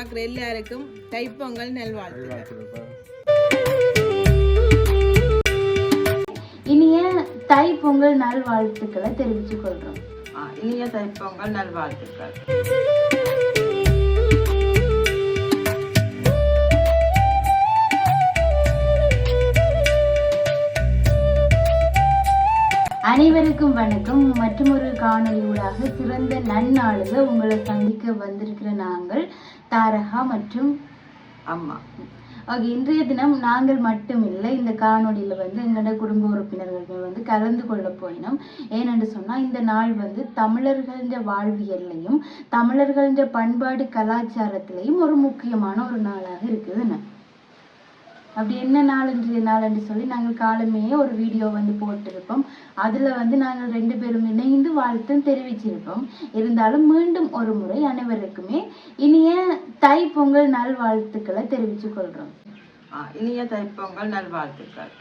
பார்க்குற எல்லாருக்கும் தைப்பொங்கல் நல்வாழ்த்துக்கள். இனிய தை பொங்கல் நாள் வாழ்த்துக்களை தெரிவித்துக் கொள்றோம் ஆ, இனிய தைப்பொங்கல் நல்வாழ்த்துக்கள். அனைவருக்கும் வணக்கம். மற்றும் ஒரு காணொளி ஊடாக சிறந்த நன்னாளில் உங்களை சந்திக்க வந்திருக்கிற நாங்கள் தாரகா மற்றும் அம்மா. ஓகே இன்றைய தினம் நாங்கள் மட்டும் இல்லை இந்த காணொளியில் வந்து எங்களோட குடும்ப உறுப்பினர்கள் வந்து கலந்து கொள்ள போயினோம். ஏனென்று சொன்னால் இந்த நாள் வந்து தமிழர்களின் வாழ்வியல்லையும் தமிழர்களின் பண்பாடு கலாச்சாரத்திலையும் ஒரு முக்கியமான ஒரு நாளாக இருக்குதுன்னு அப்படி என்ன நாள் இன்றைய நாள் என்று சொல்லி நாங்கள் காலமே ஒரு வீடியோ வந்து போட்டிருப்போம். அதில் வந்து நாங்கள் ரெண்டு பேரும் இணைந்து வாழ்த்தும் தெரிவிச்சிருப்போம். இருந்தாலும் மீண்டும் ஒரு முறை அனைவருக்குமே இனிய தை பொங்கல் நாள் வாழ்த்துக்களை தெரிவித்துக் கொள்கிறோம். இனிய தைப்பொங்கல் நல்வாழ்த்துக்கள்.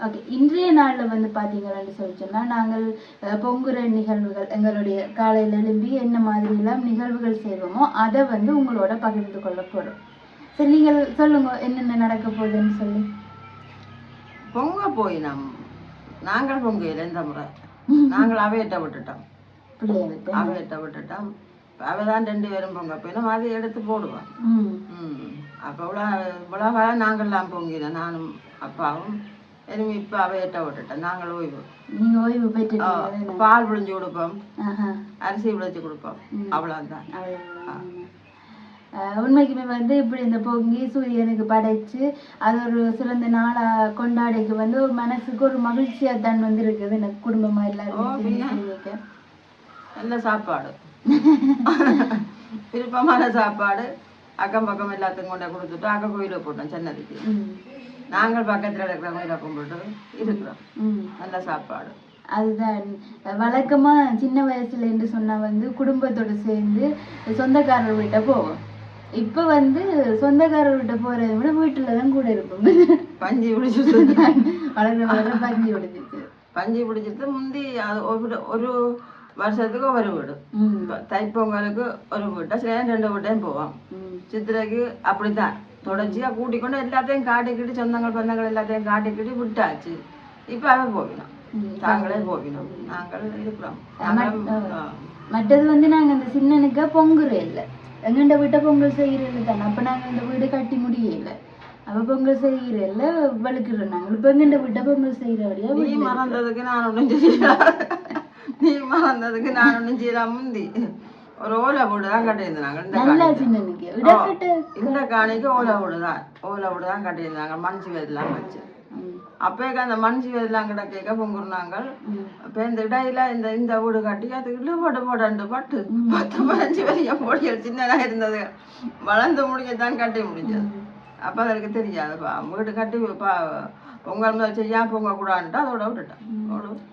ஓகே இன்றைய நாளில் வந்து பார்த்தீங்கன்னு சொல்லி சொன்னால் நாங்கள் பொங்குற நிகழ்வுகள் எங்களுடைய காலையில் எழும்பி என்ன மாதிரிலாம் நிகழ்வுகள் செய்வோமோ அதை வந்து உங்களோட பகிர்ந்து கொள்ள போகிறோம் சரி நீங்கள் சொல்லுங்க என்னென்ன நடக்க போகுதுன்னு சொல்லி. பொங்க போயினோம் நாங்கள் பொங்கையில் இந்த முறை. நாங்கள் அவையிட்ட விட்டுட்டோம். அவையிட்ட விட்டுட்டோம். அவை தான் ரெண்டு பேரும் பொங்க போயினோம் அதை எடுத்து போடுவோம். அப்போ இவ்வளோ இவ்வளோ காலம் நாங்கள்லாம் பொங்கினோம் நானும் அப்பாவும் இனிமே இப்போ அவையிட்ட விட்டுட்டோம். நாங்கள் ஓய்வு. நீங்க ஓய்வு பெற்றுட்டீங்க பால் பிழிஞ்சு கொடுப்போம். அரிசி விளைச்சி கொடுப்போம். அவ்வளோதான் உண்மைக்குமே வந்து இப்படி இந்த பொங்கி சூரியனுக்கு படைச்சு அது ஒரு சிறந்த நாளா கொண்டாடிக்கு வந்து ஒரு மனசுக்கு ஒரு மகிழ்ச்சியா தான் வந்து இருக்குது எனக்கு குடும்பமா எல்லாரும். நல்ல சாப்பாடு. விருப்பமான சாப்பாடு. அக்கம் பக்கம் எல்லாத்துக்கும் கொண்டு கொடுத்துட்டு அக்க கோயிலை போட்டோம் சென்னதுக்கு. நாங்கள் பக்கத்தில் இருக்கிற கோயிலை கும்பிட்டு இருக்கிறோம். நல்ல சாப்பாடு. அதுதான். வழக்கமா சின்ன வயசுல என்று சொன்னா வந்து குடும்பத்தோட சேர்ந்து சொந்தக்காரர் வீட்டை போவோம். இப்ப வந்து சொந்தக்காரர் வீட்டை போறதை விட வீட்டுல தான் கூட இருப்போம். பஞ்சு பிடிச்சிட்டு வளர்ற வளர பஞ்சு விடுச்சு பஞ்சு பிடிச்சிட்டு முந்தி ஒரு வருஷத்துக்கு ஒரு வீடு. தைப்பொங்கலுக்கு ஒரு வீட்டை சில ரெண்டு வீட்டையும் போவோம். சித்திரைக்கு அப்படித்தான். தொடர்ச்சியாக கூட்டிக்கொண்டு எல்லாத்தையும் காட்டிக்கிட்டு சொந்தங்கள் பந்தங்கள் எல்லாத்தையும் காட்டிக்கிட்டு விட்டாச்சு. இப்போ அவன் போவினோம் ம். நாங்களே போவினோம் நாங்கள் இருக்கிறோம். நாங்கள். மற்றது வந்து நாங்க அந்த சின்னனுக்கு பொங்குற இல்ல. எங்கண்ட வீட்டை பொங்கல் செய்யறது தானே அப்ப நாங்க இந்த வீடு கட்டி முடியல. அப்ப பொங்கல் செய்யறதுல வழுக்கிறோம் நாங்க. இப்ப எங்கண்ட வீட்டை பொங்கல் செய்யறபடியா நீ மறந்ததுக்கு நான் ஒன்றும் செய்யல. நீ மறந்ததுக்கு நான் ஒன்றும் செய்யல முந்தி. ஒரு ஓலை வீடு தான் கட்டியிருந்தாங்க. இந்த காணிக்கு. ஓலை வீடு தான் ஓலை வீடு தான் கட்டியிருந்தாங்க. மண் சிவதெல்லாம் வச்சு. அப்போக்கு அந்த மண் சிவதெல்லாம் கிட்ட கேட்க பொங்குறாங்க ம். அப்போ இந்த இடையில இந்த இந்த வீடு கட்டி அதுக்கு போட்டு போட்டு பட்டு. பத்து பதினஞ்சு வரைக்கும் பொடியல் சின்னதாக இருந்தது. வளர்ந்து முடியத்தான் கட்டி முடிஞ்சது. அப்போ அதற்கு தெரியாதுப்பா வீடு கட்டி பா பொங்கல் முதல் செய்யா பொங்க கூடாதுன்ட்டு அதோட விட்டுட்டேன்.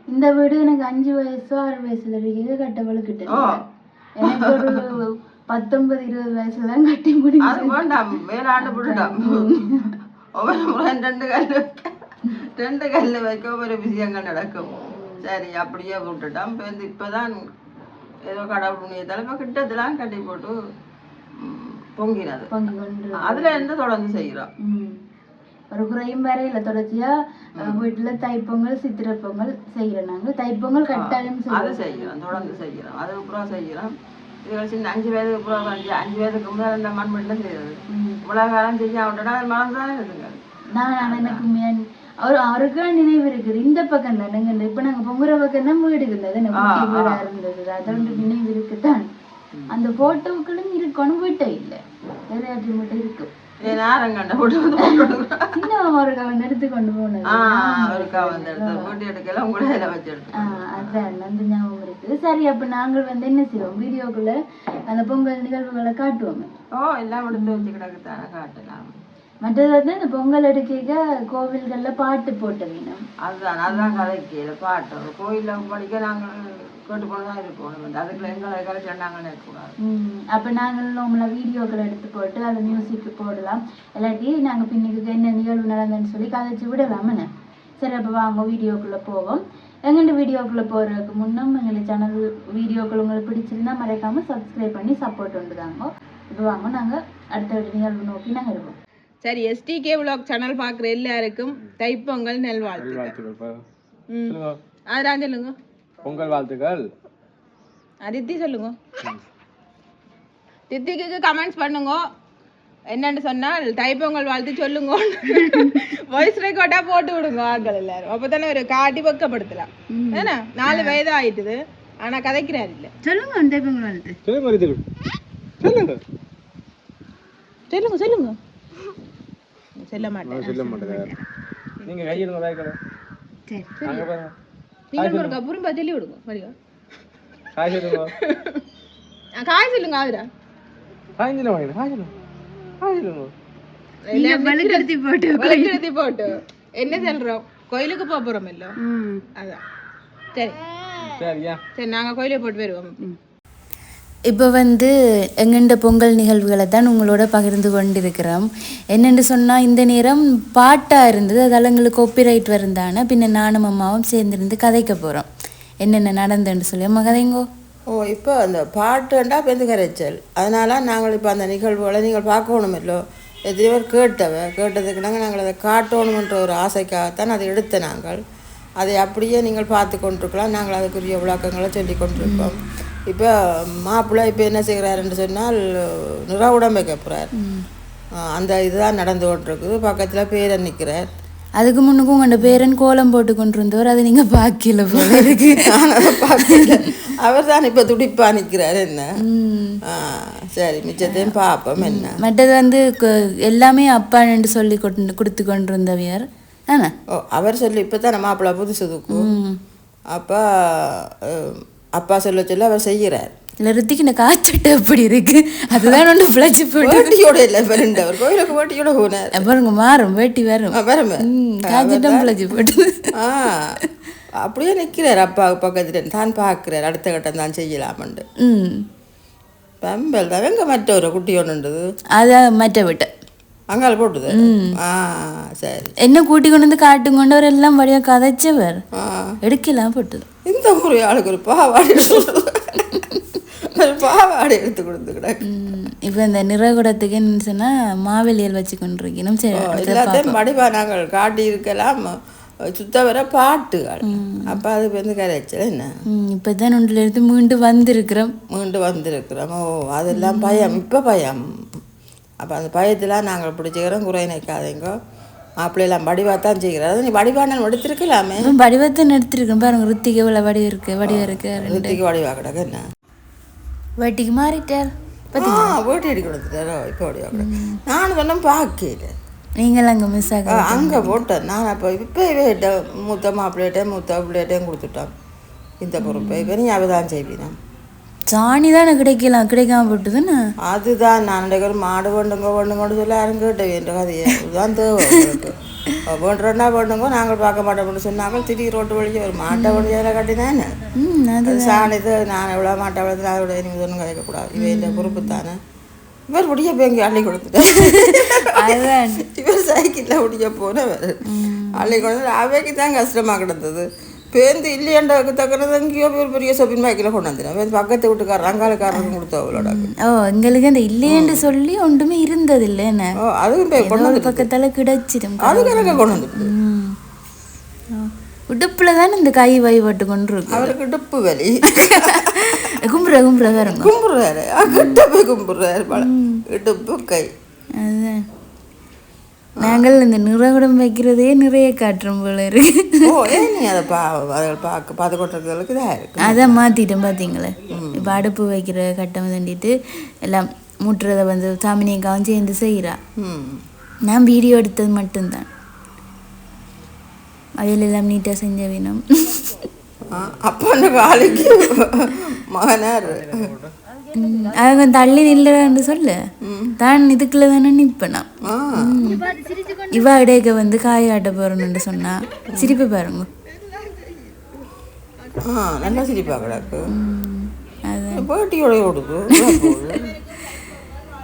இந்த வீடு எனக்கு அஞ்சு வயசு ஆறு வயசுல இருக்க கட்ட வழுக்கிட்டு ஓ. எனக்கு ஒரு பத்தொன்பது இருபது வயசுல தான் கட்டி அது முடிஞ்சு வேண்டாம். மேலாண்டு விட்டுட்டோம் ஒவ்வொரு முறை ரெண்டு கல் வைக்க ரெண்டு கல் வைக்க ஒவ்வொரு விஷயங்கள் நடக்கும். சரி அப்படியே விட்டுட்டோம். இப்போ இந்த இப்போதான் ஏதோ கடவுள் புண்ணியத்தால் இப்போ கிட்டத்தெல்லாம் கட்டி போட்டு பொங்கினது. அதுல இருந்து தொடர்ந்து செய்கிறோம். ஒரு குறையும் வரையில தொடர்ச்சியா வீட்டுல தைப்பொங்கல் சித்திரை பொங்கல் செய்யறோம் நாங்க. தைப்பொங்கல் கட்டாயம் அது செய்யறோம் தொடர்ந்து செய்கிறோம் அது அப்புறம் இது சின்ன அஞ்சு வயதுக்கு அப்புறம் அஞ்சு அஞ்சு வயதுக்கு முதல்ல இந்த மண்மட்டில் செய்யறது ம். இவ்வளோ காலம் செய்ய விட்டுட்டா அது மறந்து தானே இருக்குங்க. நான் எனக்கு அவர் அவருக்கு நினைவு இருக்குது. இந்த பக்கம் தானேங்க இப்ப நாங்க பொங்குற பக்கம் தான் வீடு இருந்தது. இருந்தது. அதோட நினைவு இருக்குதான். அந்த போட்டோக்களும் இருக்கணும் வீட்டை இல்ல. விளையாட்டு மட்டும் இருக்கு. ஏன் நேரம் கண்ட போட்டு வந்து சின்ன ஒரு கவன் எடுத்து கொண்டு போனது. ஆ ஒருக்கா வந்து எடுத்து போட்டு எடுக்கல உங்களே இதில் வச்சு அதான் அந்த ஞாபகம் இருக்குது. சரி அப்ப நாங்கள் வந்து என்ன செய்வோம்? வீடியோக்குள்ள அந்த பொங்கல் நிகழ்வுகளை காட்டுவோமே. ஓ எல்லாம் எடுத்து வச்சு கிடக்கு தானே காட்டலாம். மற்றது வந்து இந்த பொங்கல் எடுக்க கோவில்கள்ல பாட்டு போட்டு வேணும் அதுதான் அதுதான் கதைக்கல பாட்டு. கோயிலில் படிக்க நாங்கள் கேட்டு கொண்டு தான் இருப்போம் அதுக்குள்ள எங்களை கலைச்சு நாங்கள் இருக்கக்கூடாது. அப்ப நாங்கள் நம்மள வீடியோக்கள் எடுத்து போட்டு அது மியூசிக் போடலாம். இல்லாட்டி நாங்க பின்னுக்கு என்ன நிகழ்வு நடந்ததுன்னு சொல்லி கதைச்சு விடலாமண்ணே சரி அப்ப வாங்க வீடியோக்குள்ள போவோம். எங்கள்ட வீடியோக்குள்ள போறதுக்கு முன்னும் எங்களை சேனல் வீடியோக்கள் உங்களுக்கு பிடிச்சிருந்தா மறக்காம சப்ஸ்கிரைப் பண்ணி சப்போர்ட் உண்டுதாங்க. இப்போ வாங்க நாங்கள் அடுத்த நிகழ்வு நோக்கி நகருவோம். சரி எஸ்டிகே விலாக் சேனல் பார்க்குற எல்லாருக்கும் தைப்பொங்கல் நல்வாழ்த்துக்கள். ம். சொல்லுங்க. அதான் சொல்லுங்க. பொங்கல் வாழ்த்துக்கள். அதித்தி சொல்லுங்க. தித்திக்கு கமெண்ட்ஸ் பண்ணுங்க. என்னன்னு சொன்னால் தைப்பொங்கல் வாழ்த்து சொல்லுங்க. வாய்ஸ் ரெக்கார்டா போட்டு விடுங்க ஆட்கள் எல்லாரும். அப்பதானே ஒரு காட்டி பக்கப்படுத்தலாம். ஏன்னா நாலு வயது ஆயிட்டுது ஆனா கதைக்கிறார் இல்ல. சொல்லுங்க தைப்பொங்கல் வாழ்த்து. சொல்லுங்க. சொல்லுங்க சொல்லுங்க. சொல்ல மாட்டேன் நான் சொல்ல மாட்டேன் நீங்க கையிடுங்க வேக்கல சரி அங்க பாருங்க நீங்கள் ஒரு கப்புறம் சொல்லி விடுங்க படிங்க காய் சொல்லுங்க காய் சொல்லுங்க ஆகுறா காய் சொல்லுங்க வாங்க காய் சொல்லுங்க காய் சொல்லுங்க வலுக்கடுத்தி போட்டு விளக்கெடுத்தி போட்டு என்ன சொல்றோம் கோயிலுக்கு போக போறோம் இல்ல ம் அதான் சரி சரியா சரி நாங்க கோயிலுக்கு போட்டு வருவோம் இப்போ வந்து எங்கண்ட பொங்கல் நிகழ்வுகளை தான் உங்களோட பகிர்ந்து கொண்டிருக்கிறோம். என்னென்னு சொன்னால் இந்த நேரம் பாட்டாக இருந்தது அதால் எங்களுக்கு காப்பிரைட் வருந்தானே பின்ன நானும் அம்மாவும் சேர்ந்திருந்து கதைக்க போகிறோம் என்னென்ன நடந்துன்னு சொல்லி அம்மா கதைங்கோ ஓ இப்போ அந்த பாட்டுண்டா பெந்து கரைச்சல் அதனால நாங்கள் இப்போ அந்த நிகழ்வுகளை நீங்கள் பார்க்கணும் இல்லோ. எத்தனை பேர் கேட்டவ. கேட்டதுக்கு நாங்கள் நாங்கள் அதை காட்டணுமன்ற ஒரு ஆசைக்காகத்தான் அதை எடுத்த நாங்கள். அதை அப்படியே நீங்கள் பார்த்து கொண்டிருக்கலாம். நாங்கள் அதுக்குரிய விளக்கங்களை சொல்லி கொண்டிருப்போம். இப்போ மாப்பிள்ளை இப்போ என்ன செய்கிறாருன்னு சொன்னால் நிறவுடம் வைக்க போகிறார் அந்த இதுதான் நடந்து கொண்டிருக்குது. பக்கத்தில் பேரன் நிற்கிறார் அதுக்கு முன்னுக்கு உங்களோட பேரன் கோலம் போட்டு கொண்டு இருந்தவர் அதை நீங்கள் பார்க்கல போல இருக்கு. அவர் தான் இப்போ துடிப்பா நிற்கிறார் என்ன? சரி மிச்சத்தையும் பார்ப்போம். என்ன? மற்றது வந்து எல்லாமே அப்பான்னு சொல்லி கொண்டு கொடுத்து கொண்டு இருந்தவியார் ஆனா ஓ அவர் சொல்லி இப்போ தான் மாப்பிள்ளை புதுசு அப்பா அப்பா சொல்ல சொல்ல அவர் செய்கிறார். இல்லை ரித்திக்கு இந்த காத்துட்டு எப்படி இருக்கு. அதுதான் ஒன்று பிழைச்சி போட்டு வேட்டியோட இல்லை பிறண்டு அவர் கோயிலுக்கு வேட்டியோட போனார். பாருங்க மாறும் வேட்டி வரும் வரமே காய்ச்சிட்டம் பிழைச்சி போட்டு. ஆ அப்படியே நிற்கிறார் அப்பா பக்கத்தில். தான் பார்க்குறார் அடுத்த கட்டம் தான் செய்யலாமண்டு ம். பம்பல் தான். எங்கே மற்றொரு குட்டி ஒன்றுண்டது அதான் மற்ற விட்டு. அங்கால போட்டுது? ஆ சரி. என்ன கூட்டி கொண்டு வந்து காட்டும் கொண்டவர் எல்லாம் வழியாக கதைச்சவர். எடுக்கலாம் போட்டது. இந்த ஒரு ஆளுக்கு ஒரு பாவாடை ஒரு பாவாடை எடுத்து கொடுத்து கிடக்கு இப்போ இந்த நிறகுடத்துக்கு என்ன சொன்னால் மாவெளியல் வச்சு கொண்டிருக்கணும். சரி எல்லாத்தையும் படிவா நாங்கள் காட்டி இருக்கலாம். சுத்த வர பாட்டுகள். அப்போ அது வந்து கரைச்சல் என்ன? இப்போ தான் ஒன்றில் இருந்து மீண்டும் வந்திருக்கிறோம். மீண்டு வந்திருக்கிறோம். ஓ அதெல்லாம் பயம். இப்போ பயம். அப்போ அந்த பயத்தெல்லாம் நாங்கள் பிடிச்சிக்கிறோம். குறை நிற்காதீங்க மாப்பிள்ளையெல்லாம் வடிவாக தான் செய்கிறோம் அது நீ வடிவானால் எடுத்திருக்கலாமே வடிவத்தை எடுத்துருக்கோம் பாருங்க ரித்திக்கு இவ்வளோ வடிவம் இருக்கு வடிவம் இருக்கு ரித்திக்கு வடிவா கிடக்கு என்ன? வேட்டிக்கு மாறிட்டார். ஆ ஓட்டி அடி கொடுத்துட்டாரோ இப்போ வடிவா கிடக்கு நானும் சொன்னேன் பார்க்கல. நீங்கள் அங்கே மிஸ் ஆக அங்கே போட்டேன். நான் அப்போ இப்போ மூத்த மாப்பிள்ளைகிட்ட மூத்த பிள்ளைகிட்டையும் கொடுத்துட்டோம். இந்த பொறுப்பை. இப்போ நீ அவ தான் செய்வீனா. சாணி தானே கிடைக்கலாம் கிடைக்காம போட்டுதுன்னு அதுதான் நான் ஒரு மாடு வேண்டுங்க வேண்டுங்கன்னு சொல்லி யாரும் கேட்டேன் என்ற கதையை இதுதான் தேவை வேண்டுறோன்னா வேண்டுங்க நாங்கள் பார்க்க மாட்டோம்னு சொன்னாங்க. திடீர் ரோட்டு வழிக்கு ஒரு மாட்டை வழியால் கட்டினானே அது அது சாணிது நான் எவ்வளோ மாட்டை வளர்த்து அதோட நீங்கள் ஒன்றும் கதைக்கக்கூடாது இவன் இந்த பொறுப்பு தானே. இவர் முடிய போய் அள்ளி கொடுத்துட்டேன் இவர் சைக்கிளில் முடிய போனவர். அள்ளி கொண்டு அவைக்கு தான் கஷ்டமாக கிடந்தது. பேருந்து இல்லையண்டாக்கு தக்கனது எங்கேயோ ஒரு பெரிய ஷாப்பிங் பைக்கில் கொண்டு வந்துட்டேன் பக்கத்து வீட்டுக்காரர் அங்காளுக்காரருக்கும் கொடுத்த அவளோட ஓ எங்களுக்கு அந்த இல்லையென்று சொல்லி ஒன்றுமே இருந்தது இல்லை என்ன ஓ அதுவும் போய் கொண்டு ஒரு பக்கத்தால கிடைச்சிடும் அதுக்கு எனக்கு கொண்டு. ஓ. உடுப்புல தானே இந்த கை வழிபட்டு கொண்டு இருக்கு அவருக்கு இடுப்பு வலி கும்புற கும்புற வருங்க கும்பிடுறாரு கிட்ட போய் கும்பிடுறாரு பல இடுப்பு கை அதுதான் நாங்கள் இந்த நிறகுடம் வைக்கிறதே நிறைய காட்டுறோம் போல இருக்கு. நீ அதை பா அதை பார்க்க பார்த்து கொட்டுறதுக்கு இதாக இருக்கு? அதான் மாற்றிட்டோம் பார்த்தீங்களே இப்போ அடுப்பு வைக்கிற கட்டம் தண்டிட்டு எல்லாம் மூட்டுறதை வந்து சாமினியக்காவும் சேர்ந்து செய்கிறா ம். நான் வீடியோ எடுத்தது மட்டும்தான். அவையில் எல்லாம் நீட்டாக செஞ்ச வேணும். அப்போ அந்த காலைக்கு மகனார். அவங்க தள்ளி நில்லுன்னு சொல்ல. தான் இதுக்குள்ள தானே நிற்பேனா இவ இடையக்க வந்து காய் ஆட்ட போறேன்னு சொன்னா சிரிப்பு பாருங்க. ஆ நல்லா சிரிப்பா கிடக்கு.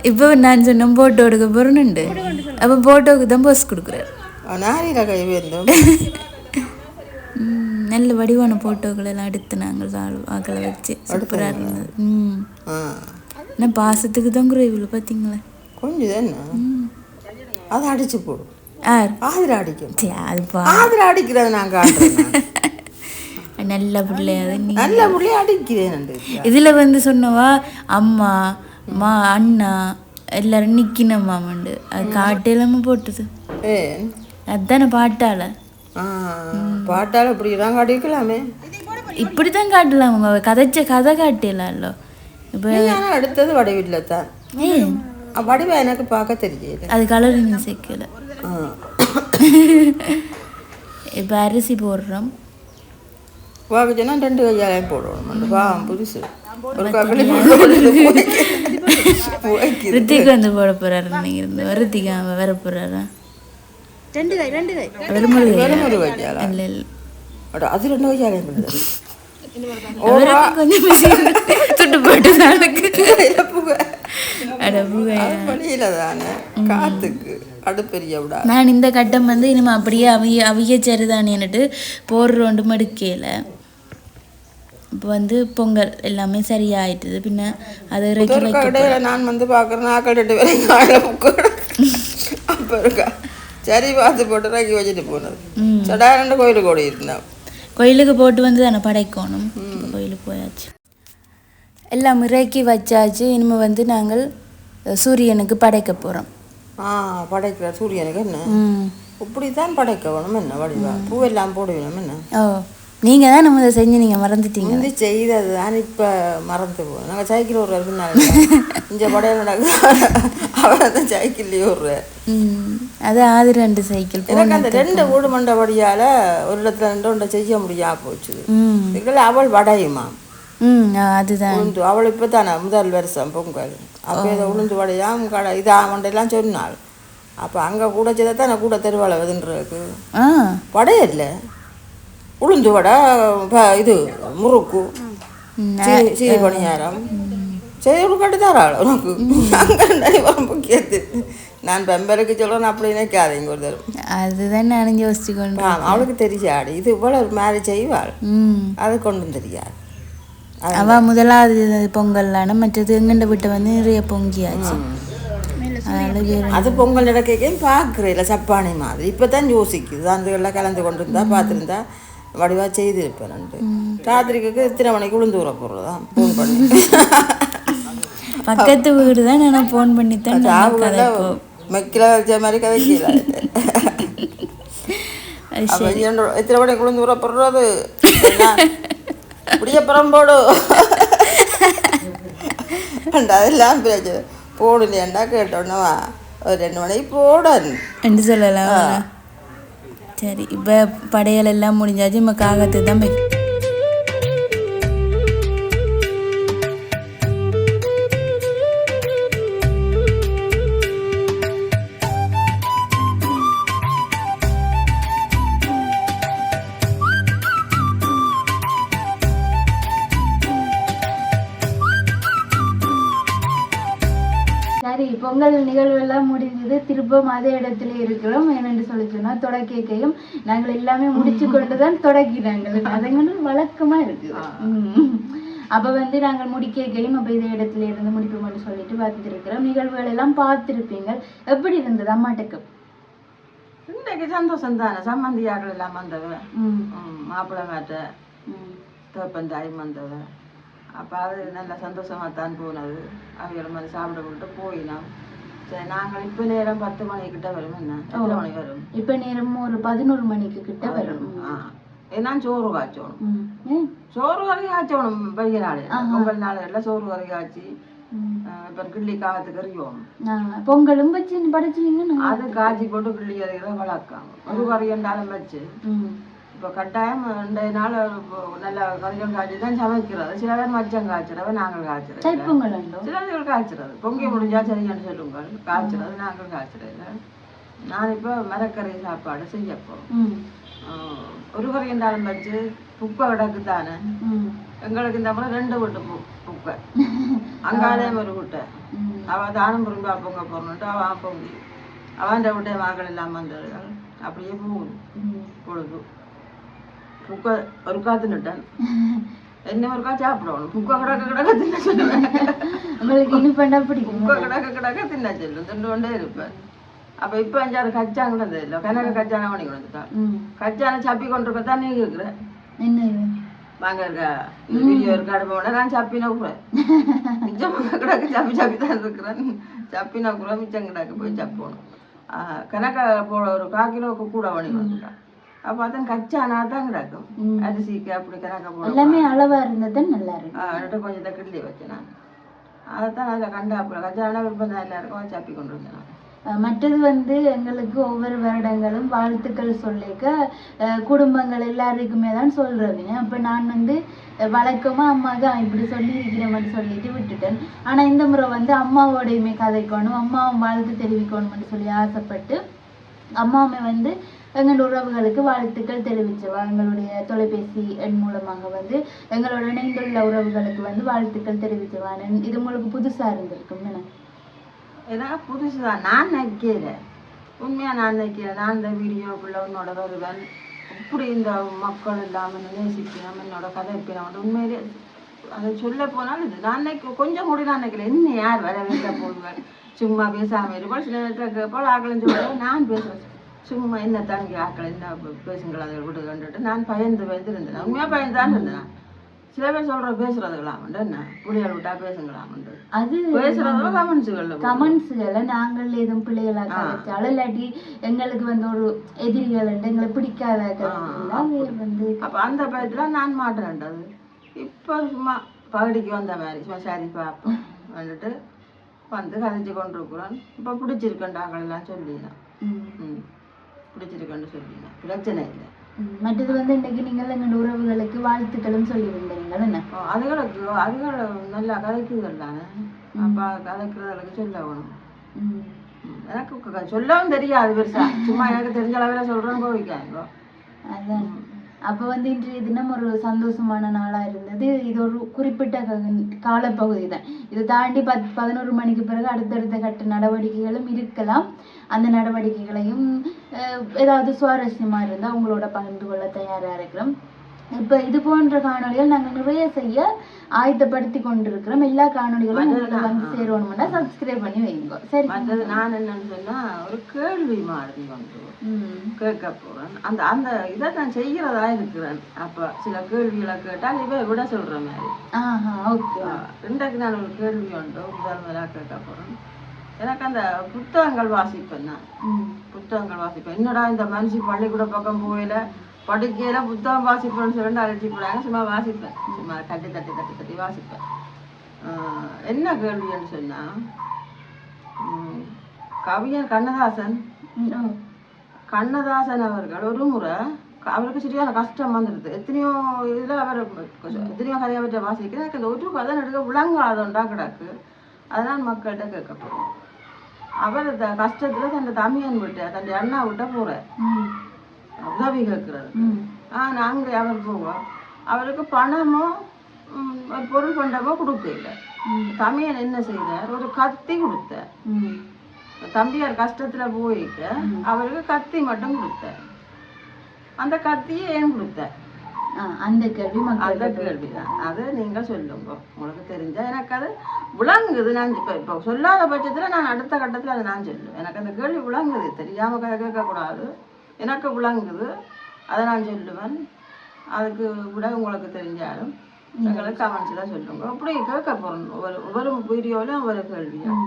இப்போ நான் சொன்னேன் போட்டோ எடுக்க போறேன்னுண்டு அப்போ போட்டோவுக்கு தான் போஸ் கொடுக்குறாரு. நாரியில் கை நல்ல வடிவான போட்டோக்கள் எல்லாம் எடுத்து நாங்கள் ஆக்களை வச்சு சூப்பராக இருந்தது. ம். என்ன பாசத்துக்கு தான் குறைவில் பார்த்தீங்களா கொஞ்சம் தானே அதை அடிச்சு போடும் ஆதிர அடிக்கும் சரி, அது பா ஆதிர அடிக்கிறத காட்டுறேன் நல்ல பிள்ளையாது நல்ல முடியும் அடிக்கிறேன் இதில் வந்து சொன்னவா அம்மா மா அண்ணா எல்லாரும் நிற்கணுமாமண்டு அது காட்டையிலாம போட்டது. ஏ. அதுதானே பாட்டால பாட்டால இப்படிலாம் காட்டிக்கலாமே இப்படி தான் காட்டலாம் அவங்க. கதைச்ச கதை காட்டலாம்ல இப்போ அடுத்தது வடிவில்ல தான். வடிவ எனக்கு பார்க்க தெரியல. அது கலரிங் சேர்க்கல. இப்போ அரிசி போடுறோம். பார்க்க சொன்னா ரெண்டு கையாலையும் போடணும். பாவம் புதுசு. ஒரு கக்கலி ரித்திக் வந்து போட போறாரு. நினைக்கிறேன் ரித்திக் வர போறாரா? தானே காத்துக்கு அடுப்பெரிய விடா நான் இந்த கட்டம் வந்து இனிமே அப்படியே அவிய அவிய சரிதானேன்னுட்டு போடுறோண்டு மடுக்கையில் இப்போ வந்து பொங்கல் எல்லாமே சரியாயிட்டுது. பின்ன அது நான் வந்து பார்க்குறேன் சரி பார்த்து போட்டு இறக்கி வச்சுட்டு போனது. சடா ரெண்டு கோயிலுக்கு ஓடி இருந்தேன் கோயிலுக்கு போட்டு வந்து தானே படைக்கணும். கோயிலுக்கு போயாச்சு. எல்லாம் இறக்கி வச்சாச்சு. இனிமே வந்து நாங்கள் சூரியனுக்கு படைக்க போகிறோம் ஆ படைக்கிற சூரியனுக்கு என்ன? ம். இப்படி தான் படைக்க வேணும் என்ன வடிவா? பூவெல்லாம் போடுவேணும் என்ன? ஓ. நீங்கள் தான் நம்ம இதை செஞ்சு நீங்கள் மறந்துட்டீங்க. முந்தி செய்தது தான் இப்போ மறந்து போகும் நாங்கள் சைக்கிள் ஓடுறது பின்னால் இங்கே படைய நடக்குது. அவன் தான் சைக்கிள்லேயே ம் அது ஆது ரெண்டு சைக்கிள் எனக்கு அந்த ரெண்டு வீடு மண்டபடியால் ஒரு இடத்துல ரெண்டு ஒன்றை செய்ய முடியாம போச்சு. இதுல அவள் வடையுமா? அதுதான். உளுந்து அவள் இப்போ தானே முதல் வருஷம் பொங்கல். அப்போ இதை உளுந்து வடையாம் கடை இதா மண்டையெல்லாம் சொன்னாள். அப்போ அங்கே கூட செய்த தானே கூட தெருவாள வதுன்றதுக்கு ஆ. வடை இல்லை. உளுந்து வடை இது முறுக்கு சீனி பணியாரம். சரி ஒரு கட்டு தராள் உனக்கு அங்கே வரம்பு கேத்து நான் பெம்பருக்கு சொல்கிறேன் அப்படி நினைக்காதீங்க ஒரு தரம் அதுதான் நான் யோசிச்சு கொண்டு அவளுக்கு தெரியாது இது இவ்வளவு மேலே செய்வாள். ம். அது கொண்டும் தெரியாது. அவ முதலாவது பொங்கல்லான மற்றது எங்கண்ட விட்டு வந்து நிறைய பொங்கியாச்சு. அது பொங்கல் நடக்கையும் பார்க்குறேன் சப்பானி மாதிரி. இப்போ தான் யோசிக்குது. அந்த கலந்து கொண்டு இருந்தா பார்த்துருந்தா வடிவா செய்திருப்பேன் ரெண்டு ராத்திரிக்கு இத்தனை மணிக்கு உளுந்து ஊற போடுறதா? ஃபோன் பண்ணி. பக்கத்து வீடு தான் நான் ஃபோன் பண்ணி தான் நான் கதை போ மெக்கில வச்ச மாதிரி கதைக்கல எத்தனை மணிக்கு உளுந்து ஊற போடுறது? இப்படியே புறம்போடு அதெல்லாம் போடலையாண்டா கேட்டோன்னவா? ஒரு ரெண்டு மணிக்கு போடணும் என்று சொல்லலாம். சரி இப்போ படையல் எல்லாம் முடிஞ்சாச்சு நம்ம காகத்தை தான் பொங்கல் நிகழ்வு எல்லாம் முடிஞ்சது திரும்பவும் அதே இடத்துல இருக்கிறோம். என்னென்று சொல்லி சொன்னா தொடக்கையும் நாங்கள் எல்லாமே முடிச்சு கொண்டு தான் தொடங்கினாங்க அதுங்கன்னு வழக்கமா இருக்குது. அப்ப வந்து நாங்கள் முடிக்கையும் அப்ப இதே இடத்துல இருந்து முடிப்போம்னு சொல்லிட்டு பார்த்துருக்கிறோம். நிகழ்வுகள் எல்லாம் பார்த்துருப்பீங்க எப்படி இருந்தது அம்மாட்டுக்கு? இன்றைக்கு சந்தோஷம் தானே? சம்மந்தியாக்கள் எல்லாம் வந்தவ. ம். மாப்பிள்ளை மாட்ட ம். தோப்பன் தாய் வந்தவ. அப்போ அது நல்ல சந்தோஷமாக தான் போனது. அவைகளை மாதிரி சாப்பிட விட்டு போயினோம். சரி நாங்கள் இப்போ நேரம் பத்து மணிக்கிட்ட வரும். என்ன? எத்தனை மணி வரும்? இப்ப நேரம் ஒரு பதினோரு மணிக்கு கிட்ட வரும். ஏன்னா சோறு காய்ச்சணும்? சோறு வரை காய்ச்சணும். பெரிய நாள். பொங்கல் நாள் எல்லாம் சோறு வரை காய்ச்சி. இப்போ கிள்ளி காகத்துக்கு எறிவோம் பொங்கலும் வச்சு படைச்சிங்கன்னா அது காய்ச்சி போட்டு கிள்ளி எறிகிற வளர்க்காங்க ஒரு என்றாலும் வச்சு. இப்போ கட்டாயம் ரெண்டு நாள் நல்ல கறிகள் காய்ச்சி தான் சமைக்கிறது. சில பேர் மச்சம் காய்ச்சிறவ நாங்கள் காய்ச்சிறது. சில பேர் காய்ச்சிறது. பொங்கி முடிஞ்சா சரியான்னு சொல்லுங்கள். காய்ச்சிறது நாங்கள் காய்ச்சிறது. நான் இப்போ மரக்கறி சாப்பாடு செய்ய போகிறோம் ஒரு கறி என்றாலும் வச்சு குப்பை கிடக்கு தானே. எங்களுக்கு இந்த முறை ரெண்டு வீட்டு பு- குப்பை அங்காலயம் ஒரு வீட்டை. அவள் தானம் பொறுப்பா பொங்க போகணுன்ட்டு அவன் பொங்கி. அவன் வீட்டை மகள் எல்லாம் வந்தவர்கள் அப்படியே போகுது. பொழுது. குக்கை ஒரு காத்து நிட்டேன் என்ன ஒருக்கா சாப்பிடணும் புக்க கிடக்க கிடக்க தின்ன சொல்லுவேன் உங்களுக்கு இனிப்பண்டா பிடிக்கும் புக்க கிடக்க கிடக்க தின்ன சொல்லும் கொண்டே இருப்பேன் அப்ப இப்ப அஞ்சாறு கச்சாங்கிறது இல்லை கனக கச்சான பண்ணி கொடுத்துட்டான் கச்சான சப்பி கொண்டு இருக்கத்தான் நீ கேட்குற என்ன இது? வாங்க இருக்கா வீடியோ இருக்க அடுப்போட நான் சப்பின கூட மிச்சம் கிடக்கு சப்பி சப்பி தான் இருக்கிறேன் சப்பினா கூட மிச்சம் கிடக்கு போய் சப்போணும் கணக்க போட ஒரு கால் கிலோவுக்கு கூட பண்ணி வந்துட்டான் அப்போ அதான் கச்சானா தான் கிடக்கும். அரிசிக்கு அப்படி கணக்க போட எல்லாமே அளவா இருந்தது நல்லா இருக்கு. ரெண்டு கொஞ்சம் தான் கிள்ளி வச்சேன் நான். அதைத்தான் அதில் கண்டாப்புல. கச்சானா விருப்பம் தான் எல்லாருக்கும் சப்பி கொண்டு வந்தேன் மற்றது வந்து எங்களுக்கு ஒவ்வொரு வருடங்களும் வாழ்த்துக்கள் சொல்லிக்க குடும்பங்கள் எல்லாருக்குமே தான் சொல்றதுங்க அப்ப நான் வந்து வழக்கமா அம்மாவுக்கு "ஆ, இப்படி சொல்லியிருக்கிறேன்னு சொல்லிட்டு விட்டுட்டேன். ஆனா இந்த முறை வந்து அம்மாவோடையுமே கதைக்கணும் அம்மாவும் வாழ்த்து தெரிவிக்கணும்னு சொல்லி ஆசைப்பட்டு அம்மாவுமே வந்து எங்கள் உறவுகளுக்கு வாழ்த்துக்கள் தெரிவிச்சவா. எங்களுடைய தொலைபேசி எண் மூலமாக வந்து எங்களோட இணைந்துள்ள உறவுகளுக்கு வந்து வாழ்த்துக்கள் தெரிவிச்சவா. இது உங்களுக்கு புதுசா இருந்திருக்கும் என்ன? ஏன்னா புதுசு தான் நான் நினைக்கிறேன் உண்மையாக நான் நினைக்கிறேன் நான் இந்த வீடியோக்குள்ள உன்னோட வருவேன். இப்படி இந்த மக்கள் இல்லாமல் நேசிக்கணும் என்னோட கதைப்பினம் உண்மையிலே அதை சொல்ல போனால் இது. நான் நினைக்க கொஞ்சம் கூட நான் நினைக்கிறேன் என்ன யார் வர வைக்க போடுவேன். சும்மா பேசாமல் இருப்பாள். சில நேரத்தில் கேட்பாள். ஆக்களும் சொல்லுவேன் நான் பேசுவேன். சும்மா என்ன தாங்கி ஆக்கள் என்ன பேசுங்கள் அதை விட்டு கண்டுட்டு நான் பயந்து பயந்து இருந்தேன். உண்மையாக பயந்து தான் இருந்தேன் சில பேர் சொல்கிற பேசுறதுக்கலாம்ண்டு என்ன? புள்ளிகள் விட்டா பேசுங்களாம்ண்டு. அது பேசுறதோ கமெண்ட்ஸுகளில் கமெண்ட்ஸ்களை நாங்கள் எதுவும் பிள்ளைகளா கதைச்சாலும் இல்லாட்டி எங்களுக்கு வந்து ஒரு எதிரிகள் எங்களை பிடிக்காத வந்து அப்போ அந்த பயத்துல நான் மாட்டேன்டது இப்போ சும்மா பகடிக்கு வந்த மாதிரி சும்மா சரி பார்ப்போம் வந்துட்டு வந்து கதைச்சு கொண்டு இருக்கிறோம் இப்போ பிடிச்சிருக்கண்டாங்களெல்லாம் சொல்லினேன் ம், ம். பிடிச்சிருக்கேன்னு சொல்லினேன் பிரச்சனை இல்லை. மற்றது வந்து இன்னைக்கு நீங்கள் எங்கள் உறவுகளுக்கு வாழ்த்துக்களும் சொல்லி வந்தீங்கள் என்ன? அதுகளுக்கு அதுகள் நல்லா கதைக்குதுகள் தானே? அப்போ கதைக்கிறதுக்கு சொல்ல வேணும். ம். ம், எனக்கு சொல்லவும் தெரியாது பெருசா. சும்மா எனக்கு தெரிஞ்ச அளவில் சொல்கிறேன் கோவிக்காங்க அதான். அப்போ வந்து இன்றைய தினம் ஒரு சந்தோஷமான நாளா இருந்தது. இது ஒரு குறிப்பிட்ட காலப்பகுதி தான். இதை தாண்டி பத் பதினோரு மணிக்கு பிறகு அடுத்தடுத்த கட்ட நடவடிக்கைகளும் இருக்கலாம். அந்த நடவடிக்கைகளையும் ஏதாவது சுவாரஸ்யமா இருந்தா உங்களோட பகிர்ந்து கொள்ள தயாரா இருக்கிறோம். இப்ப இது போன்ற காணொளிகள் நாங்க நிறைய செய்ய ஆயத்தப்படுத்தி கொண்டிருக்கிறோம். எல்லா காணொளிகளும் உங்களுக்கு வந்து சேரணும்னா சப்ஸ்கிரைப் பண்ணி வைங்க. சரி மற்றது நான் என்னன்னு சொன்னா ஒரு கேள்வி மாதிரி ம். கேட்க போறேன். அந்த அந்த இதை நான் செய்கிறதா இருக்கிறேன். அப்ப சில கேள்விகளை கேட்டால் இவ விட சொல்ற மாதிரி. ஆஹா ஓகே. இன்றைக்கு நான் ஒரு கேள்வி உண்டு முதல் முதலாக கேட்க போறேன். எனக்கு அந்த புத்தகங்கள் வாசிப்பேன் நான். புத்தகங்கள் வாசிப்பேன். என்னடா இந்த மனுஷி பள்ளிக்கூட பக்கம் போயில படிக்கையில புத்தகம் வாசிப்பேன்னு சொல்லிட்டு அழைச்சி போடாங்க சும்மா வாசிப்பேன். சும்மா தட்டி தட்டி தட்டி தட்டி வாசிப்பேன். என்ன கேள்வின்னு சொன்னா கவிஞர் கண்ணதாசன். கண்ணதாசன் அவர்கள் ஒரு முறை அவருக்கு சரியான கஷ்டம் வந்துடுது. எத்தனையோ இதில் அவர் எத்தனையோ கதையை பற்றி வாசிக்கிறேன் எனக்கு அந்த ஒரு கதை நடுக்க விளங்காதோண்டா கிடக்கு. அதனால் மக்கள்கிட்ட கேட்கப்படும். அவர் த கஷ்டத்தில் தன் தம்பியன் விட்ட தன் அண்ணா விட்ட போகிறார் ம். உதவி கேட்குறது ம். ஆ நாங்கள் அவர் போவோம். அவருக்கு பணமோ பொருள் பண்டமோ கொடுக்க இல்லை. ம். தமையன் என்ன செய்தார்? ஒரு கத்தி கொடுத்தார். ம். தம்பியார் கஷ்டத்துல போயிக்க அவருக்கு கத்தி மட்டும் கொடுத்தார். அந்த கத்தியை ஏன் கொடுத்தார்? ஆ, அந்த கேள்வி அந்த கேள்விதான் அது நீங்க சொல்லுங்க உங்களுக்கு தெரிஞ்சா எனக்கு அது விளங்குது. நான் இப்ப இப்போ சொல்லாத பட்சத்துல நான் அடுத்த கட்டத்துல அதை நான் சொல்லுவேன் எனக்கு அந்த கேள்வி விளங்குது. தெரியாம கே- கேட்கக்கூடாது. எனக்கு விளங்குது. அதை நான் சொல்லுவேன். அதுக்கு விட உங்களுக்கு தெரிஞ்சாலும் எங்களுக்கு கமெண்ட்ஸில் சொல்லுங்க. அப்படி கேட்க போகிறோம் ஒவ்வொரு ஒவ்வொரு வீடியோவிலும் ஒவ்வொரு கேள்வியா?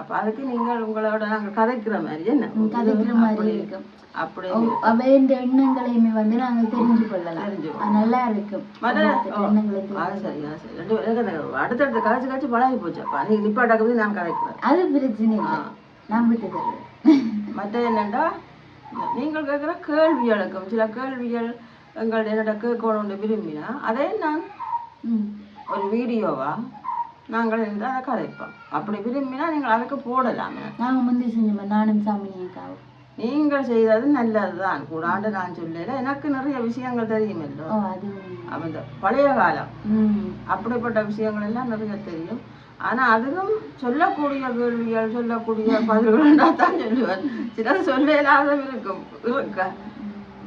அப்போ அதுக்கு நீங்கள் உங்களோட நாங்கள் கதைக்கிற மாதிரி என்ன? கதைக்கிற மாதிரி இருக்கும். அப்படி அவையின் எண்ணங்களையுமே வந்து நாங்க தெரிஞ்சு கொள்ளலாம். நல்லா இருக்கும். அந்த அடுத்தடுத்து கதைச்சு கதைச்சு பழகி போச்சப்பா நீ நிப்பாட்டாக்குது நான் கதைக்கிறேன் அது பிரச்சனை இல்லை. நான் விட்டு மற்ற என்னண்டா? நீங்கள் கேட்குற கேள்விகளுக்கும் சில கேள்விகள் எங்கள் என்னோட கேட்கணும்னு விரும்பினா அதை நான் ஒரு வீடியோவா நாங்கள் இருந்து அதை கதைப்போம் அப்படி விரும்பினா நீங்கள் அதுக்கு போடலாமே. நாங்க முந்தி செஞ்சோம் நானும் சாமினியக்காவும் நீங்கள் செய்தது நல்லதுதான். கூடாண்டு நான் சொல்லல. எனக்கு நிறைய விஷயங்கள் அப்ப இந்த பழைய காலம். அப்படிப்பட்ட விஷயங்கள் எல்லாம் நிறைய தெரியும். ஆனா அதுவும் சொல்லக்கூடிய கேள்விகள் சொல்லக்கூடிய பதில்கள் தான் சொல்லுவேன். சிலது சொல்ல இல்லாத இருக்கும். இருக்க.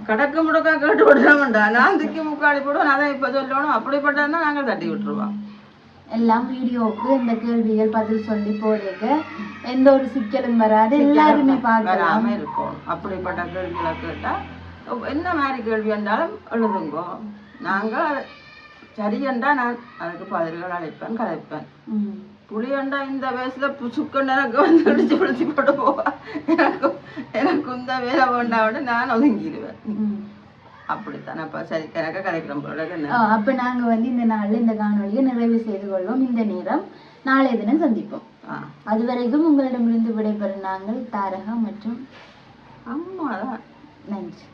கடக்க முடக்கா கேட்டு விடுறோம்டா நான் திக்கி முக்காடி போடுவோம் அதை இப்ப சொல்லணும். அப்படிப்பட்டதுன்னா நாங்க தட்டி விட்டுருவோம். எல்லாம் வீடியோவுக்கு இந்த கேள்விகள் பதில் சொல்லி போடுங்க எந்த ஒரு சிக்கலும் வராது. எல்லாருமே பார்க்கலாம். வராம இருக்கும். அப்படிப்பட்ட கேள்விகளை கேட்டா என்ன மாதிரி கேள்வி என்றாலும் எழுதுங்கோ. நாங்கள் சரியண்டா நான் அதுக்கு பதில்கள் அழைப்பேன் கதைப்பேன். புளியண்டா இந்த வயசுல புசுக்கண்டு எனக்கு வந்து இடிச்சு பிடிச்சி போட்டு போவா. எனக்கு எனக்கு இந்த வேலை வேண்டாம் நான் ஒதுங்கிடுவேன். அப்படித்தான். அப்ப சரி எனக்கு கிடைக்கிறோம் அப்ப நாங்க வந்து இந்த நாள்ல இந்த காணொளியை நிறைவு செய்து கொள்வோம். இந்த நேரம் நாளைய தினம் சந்திப்போம். அதுவரைக்கும் உங்களிடமிருந்து விடைபெறும் நாங்கள் தாரகா மற்றும் அம்மாதான். நன்றி.